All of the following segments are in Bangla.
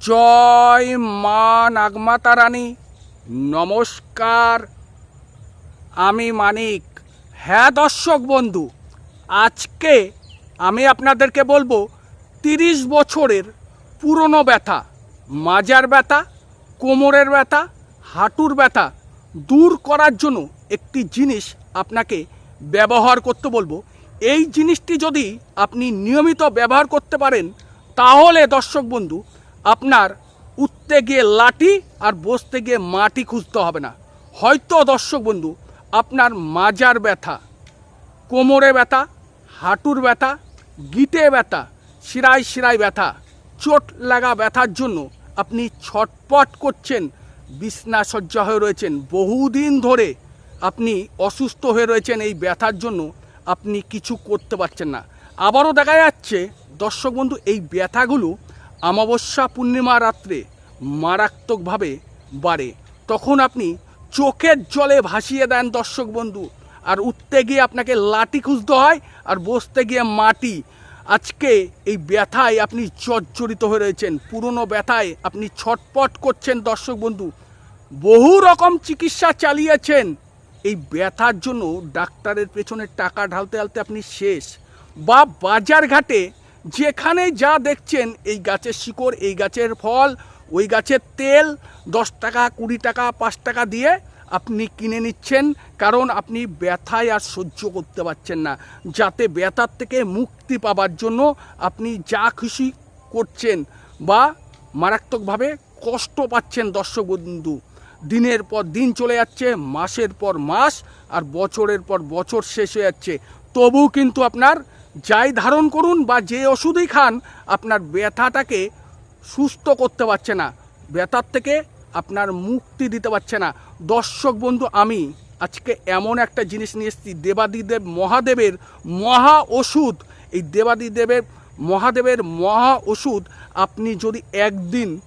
জয় মা নাগমাতা রানী নমস্কার। আমি মানিক। হ্যাঁ দর্শক বন্ধু, আজকে আমি আপনাদেরকে বলব তিরিশ বছরের পুরনো ব্যথা, মাজার ব্যথা, কোমরের ব্যথা, হাঁটুর ব্যথা দূর করার জন্য একটি জিনিস আপনাকে ব্যবহার করতে বলব। এই জিনিসটি যদি আপনি নিয়মিত ব্যবহার করতে পারেন, তাহলে দর্শক বন্ধু আপনার উঠতে গিয়ে লাঠি আর বসতে গিয়ে মাটি খুঁজতে হবে না। হয়তো দর্শক বন্ধু, আপনার মাজার ব্যথা, কোমরে ব্যথা, হাঁটুর ব্যথা, গিটে ব্যথা, শিরায় শিরায় ব্যথা, চোট লাগা ব্যথার জন্য আপনি ছটপট করছেন, বিছনা শয্যা হয়ে রয়েছেন। বহুদিন ধরে আপনি অসুস্থ হয়ে রয়েছেন এই ব্যথার জন্য আপনি কিছু করতে পারছেন না। আবারও দেখা যাচ্ছে, দর্শক বন্ধু, এই ব্যথাগুলো অমাবস্যা পূর্ণিমা রাত্রে মারাত্মকভাবে বাড়ে। তখন আপনি চোখের জলে ভাসিয়ে দেন দর্শক বন্ধু, আর উঠতে গিয়ে আপনাকে লাঠি খুঁজতে হয় আর বসতে গিয়ে মাটি। আজকে এই ব্যথায় আপনি জর্জরিত হয়ে রয়েছেন, পুরনো ব্যথায় আপনি ছটপট করছেন দর্শক বন্ধু। বহু রকম চিকিৎসা চালিয়েছেন। এই ব্যথার জন্য ডাক্তারের পেছনে টাকা ঢালতে ঢালতে আপনি শেষ। বা বাজার ঘাটে যেখানে যা দেখছেন, এই গাছের শিকড়, এই গাছের ফল, ওই গাছের তেল, দশ টাকা, কুড়ি টাকা, পাঁচ টাকা দিয়ে আপনি কিনে নিচ্ছেন, কারণ আপনি ব্যথায় আর সহ্য করতে পারছেন না। যাতে ব্যথার থেকে মুক্তি পাবার জন্য আপনি যা খুশি করছেন বা মারাত্মকভাবে কষ্ট পাচ্ছেন দর্শক বন্ধু, দিনের পর দিন চলে যাচ্ছে, মাসের পর মাস আর বছরের পর বছর শেষ হয়ে যাচ্ছে। তবু কিন্তু আপনার যাই ধারণ করুন বা যে ওষুধই খান, আপনার ব্যথাটাকে সুস্থ করতে পারছে না। ব্যথার থেকে আপনার মুক্তি দিতে পারছে না। দর্শক বন্ধু, আমি আজকে এমন একটা জিনিস নিয়ে এসেছি, দেবাদিদেব মহাদেবের মহা ওষুধ। এই দেবাদিদেবের মহাদেবের মহা ওষুধ আপনি যদি একদিন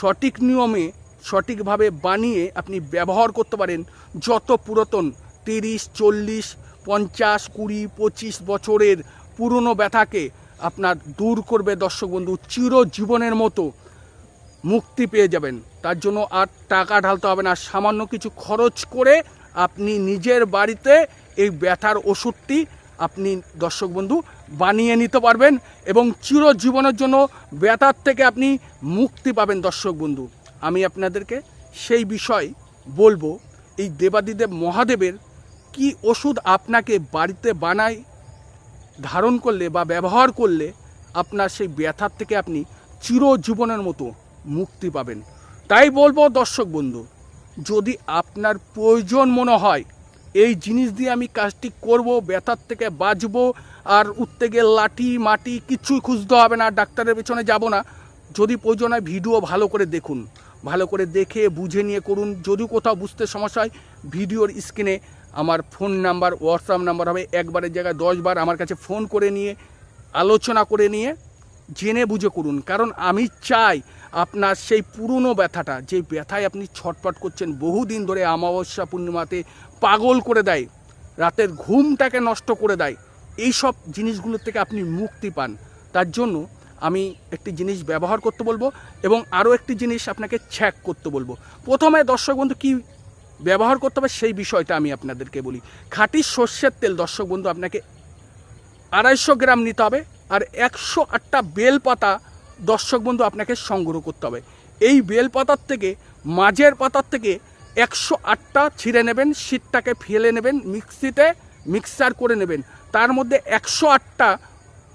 সঠিক নিয়মে, সঠিকভাবে বানিয়ে আপনি ব্যবহার করতে পারেন, যত পুরাতন, তিরিশ, চল্লিশ পঞ্চাশ, কুড়ি, পঁচিশ বছরের পুরনো ব্যথাকে আপনার দূর করবে দর্শক বন্ধু, চিরজীবনের মতো মুক্তি পেয়ে যাবেন। তার জন্য আর টাকা ঢালতে হবে না, সামান্য কিছু খরচ করে আপনি নিজের বাড়িতে এই ব্যথার ওষুধটি আপনি দর্শক বন্ধু বানিয়ে নিতে পারবেন এবং চিরজীবনের জন্য ব্যথার থেকে আপনি মুক্তি পাবেন দর্শক বন্ধু। আমি আপনাদেরকে সেই বিষয় বলব, এই দেবাদিদেব মহাদেবের কি ওষুধ আপনাকে বাড়িতে বানায়, ধারণ করলে বা ব্যবহার করলে আপনার সেই ব্যথার থেকে আপনি চিরজীবনের মতো মুক্তি পাবেন। তাই বলব দর্শক বন্ধু, যদি আপনার প্রয়োজন মনে হয়, এই জিনিস দিয়ে আমি কাজটি করব, ব্যথার থেকে বাঁচবো আর উঠতে গিয়ে লাঠি, মাটি কিছুই খুঁজতে হবে না, ডাক্তারের পেছনে যাব না। যদি প্রয়োজন হয় ভিডিও ভালো করে দেখুন। ভালো করে দেখে, বুঝে নিয়ে করুন। যদি কোথাও বুঝতে সমস্যা হয়, ভিডিওর স্ক্রিনে আমার ফোন নাম্বার হোয়াটসঅ্যাপ নাম্বার হবে। একবারের জায়গায় দশবার আমার কাছে ফোন করে নিয়ে, আলোচনা করে নিয়ে, জেনে বুঝে করুন। কারণ আমি চাই আপনার সেই পুরনো ব্যথাটা, যে ব্যথায় আপনি ছটপট করছেন, বহুদিন ধরে অমাবস্যা পূর্ণিমাতে পাগল করে দেয়, রাতের ঘুমটাকে নষ্ট করে দেয় এই সব জিনিসগুলোর থেকে আপনি মুক্তি পান। তার জন্য আমি একটি জিনিস ব্যবহার করতে বলব এবং আরও একটি জিনিস আপনাকে ছ্যাক করতে বলব। প্রথমে দর্শক বন্ধু, কী ব্যবহার করতে হবে সেই বিষয়টা আমি আপনাদেরকে বলি। খাঁটি সর্ষের তেল দর্শক বন্ধু, আপনাকে আড়াইশো গ্রাম নিতে হবে আর একশো আটটা বেলপাতা দর্শক বন্ধু, আপনাকে সংগ্রহ করতে হবে। এই বেলপাতার থেকে, মাঝের পাতার থেকে একশো আটটা ছিঁড়ে নেবেন, শীতটাকে ফেলে নেবেন, মিক্সিতে মিক্সার করে নেবেন। তার মধ্যে একশো আটটা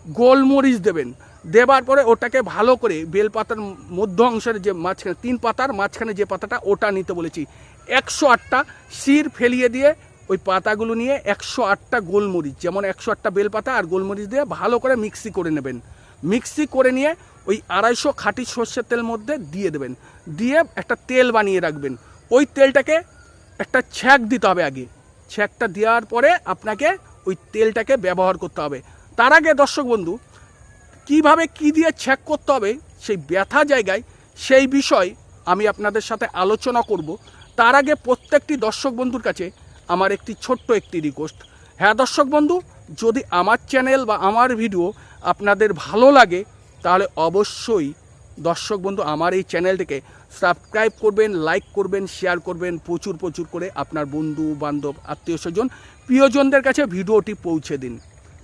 গোলমরিচ দেবেন। দেবার পরে ওটাকে ভালো করে বেলপাতার মধ্য অংশের যে মাঝখানে, তিন পাতার মাঝখানে যে পাতাটা, ওটা নিতে বলেছি। একশো আটটা শির ফেলিয়ে দিয়ে ওই পাতাগুলো নিয়ে একশো আটটা গোলমরিচ, যেমন একশো আটটা বেলপাতা আর গোলমরিচ দিয়ে ভালো করে মিক্সি করে নেবেন। মিক্সি করে নিয়ে ওই আড়াইশো খাঁটি সর্ষের তেল মধ্যে দিয়ে দেবেন। দিয়ে একটা তেল বানিয়ে রাখবেন। ওই তেলটাকে একটা ছ্যাক দিতে হবে আগে। ছ্যাকটা দেওয়ার পরে আপনাকে ওই তেলটাকে ব্যবহার করতে হবে। তার আগে দর্শক বন্ধু কীভাবে কি দিয়ে চেক করতে হবে, সেই ব্যথা জায়গায় সেই বিষয় আমি আপনাদের সাথে আলোচনা করব। তার আগে প্রত্যেকটি দর্শক বন্ধুর কাছে আমার একটি ছোট্ট একটি রিকোয়েস্ট হ্যাঁ দর্শক বন্ধু, যদি আমার চ্যানেল বা আমার ভিডিও আপনাদের ভালো লাগে, তাহলে অবশ্যই দর্শক বন্ধু আমার এই চ্যানেলটিকে সাবস্ক্রাইব করবেন লাইক করবেন শেয়ার করবেন, প্রচুর প্রচুর করে আপনার বন্ধু, বান্ধব, আত্মীয় স্বজন, প্রিয়জনদের কাছে ভিডিওটি পৌঁছে দিন।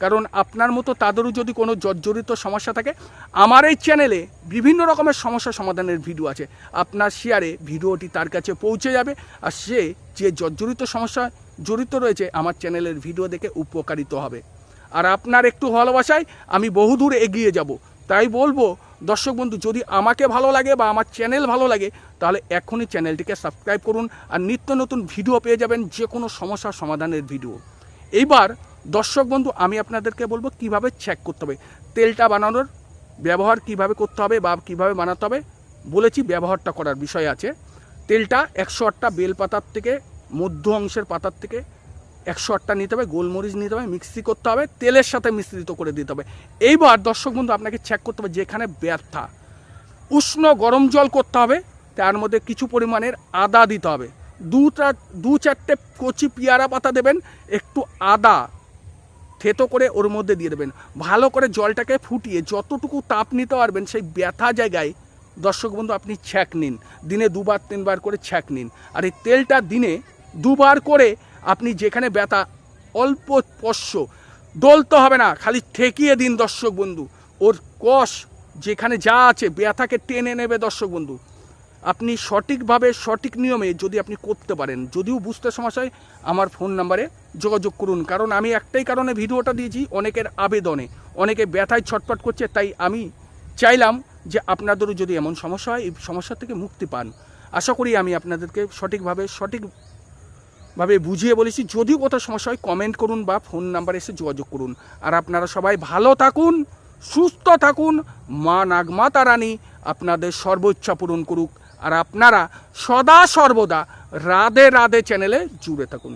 কারণ আপনার মতো তাদেরও যদি কোনো জর্জরিত সমস্যা থাকে, আমার এই চ্যানেলে বিভিন্ন রকমের সমস্যা সমাধানের ভিডিও আছে। আপনার শেয়ারে ভিডিওটি তার কাছে পৌঁছে যাবে আর সে যে জর্জরিত সমস্যা জড়িত রয়েছে, আমার চ্যানেলের ভিডিও দেখে উপকারিত হবে। আর আপনার একটু ভালোবাসায় আমি বহুদূর এগিয়ে যাব। তাই বলব, দর্শক বন্ধু, যদি আমাকে ভালো লাগে বা আমার চ্যানেল ভালো লাগে, তাহলে এখনই চ্যানেলটিকে সাবস্ক্রাইব করুন আর নিত্য নতুন ভিডিও পেয়ে যাবেন যে কোনো সমস্যার সমাধানের ভিডিও এইবার দর্শক বন্ধু, আমি আপনাদেরকে বলব কীভাবে চেক করতে হবে। তেলটা বানানোর ব্যবহার কীভাবে করতে হবে বা কীভাবে বানাতে হবে, বলেছি ব্যবহারটা করার বিষয় আছে। তেলটা একশো আটটা বেলপাতার থেকে, মধ্য অংশের পাতার থেকে একশো আটটা নিতে হবে, গোলমরিচ নিতে হবে, মিক্সি করতে হবে, তেলের সাথে মিশ্রিত করে দিতে হবে। এইবার দর্শক বন্ধু, আপনাকে চেক করতে হবে যেখানে ব্যথা উষ্ণ গরম জল করতে হবে, তার মধ্যে কিছু পরিমাণের আদা দিতে হবে। দুটা দু চারটে কচি পেয়ারা পাতা দেবেন, একটু আদা থেতো করে ওর মধ্যে দিয়ে দেবেন। ভালো করে জলটাকে ফুটিয়ে যতটুকু তাপ নিতে পারবেন সেই ব্যথা জায়গায়, দর্শক বন্ধু, আপনি ছ্যাঁক নিন। দিনে দুবার, তিনবার করে ছ্যাঁক নিন। আর এই তেলটা দিনে দুবার করে আপনি যেখানে ব্যথা, অল্প স্পর্শ ডলতে হবে না, খালি ঠেকিয়ে দিন দর্শক বন্ধু। ওর কষ যেখানে যা আছে, ব্যথাকে টেনে নেবে দর্শক বন্ধু। আপনি সঠিকভাবে সঠিক নিয়মে যদি আপনি করতে পারেন, যদিও বুঝতে সমস্যা হয়, আমার ফোন নাম্বারে যোগাযোগ করুন। কারণ আমি একটাই কারণে ভিডিওটা দিয়েছি, অনেকের আবেদনে, অনেকে ব্যথায় ছটপট করছে, তাই আমি চাইলাম যে আপনাদেরও যদি এমন সমস্যা হয়, এই সমস্যা থেকে মুক্তি পান। আশা করি আমি আপনাদেরকে সঠিকভাবে সঠিক ভাবে বুঝিয়ে বলেছি। যদিও কোথাও সমস্যা হয় কমেন্ট করুন বা ফোন নাম্বার এসে যোগাযোগ করুন। আর আপনারা সবাই ভালো থাকুন, সুস্থ থাকুন। মা নাগমাতা রানী, আপনাদের সর্বোচ্চা পূরণ করুক। আর আপনারা সদা সর্বদা রাধে রাধে চ্যানেলে জুড়ে থাকুন।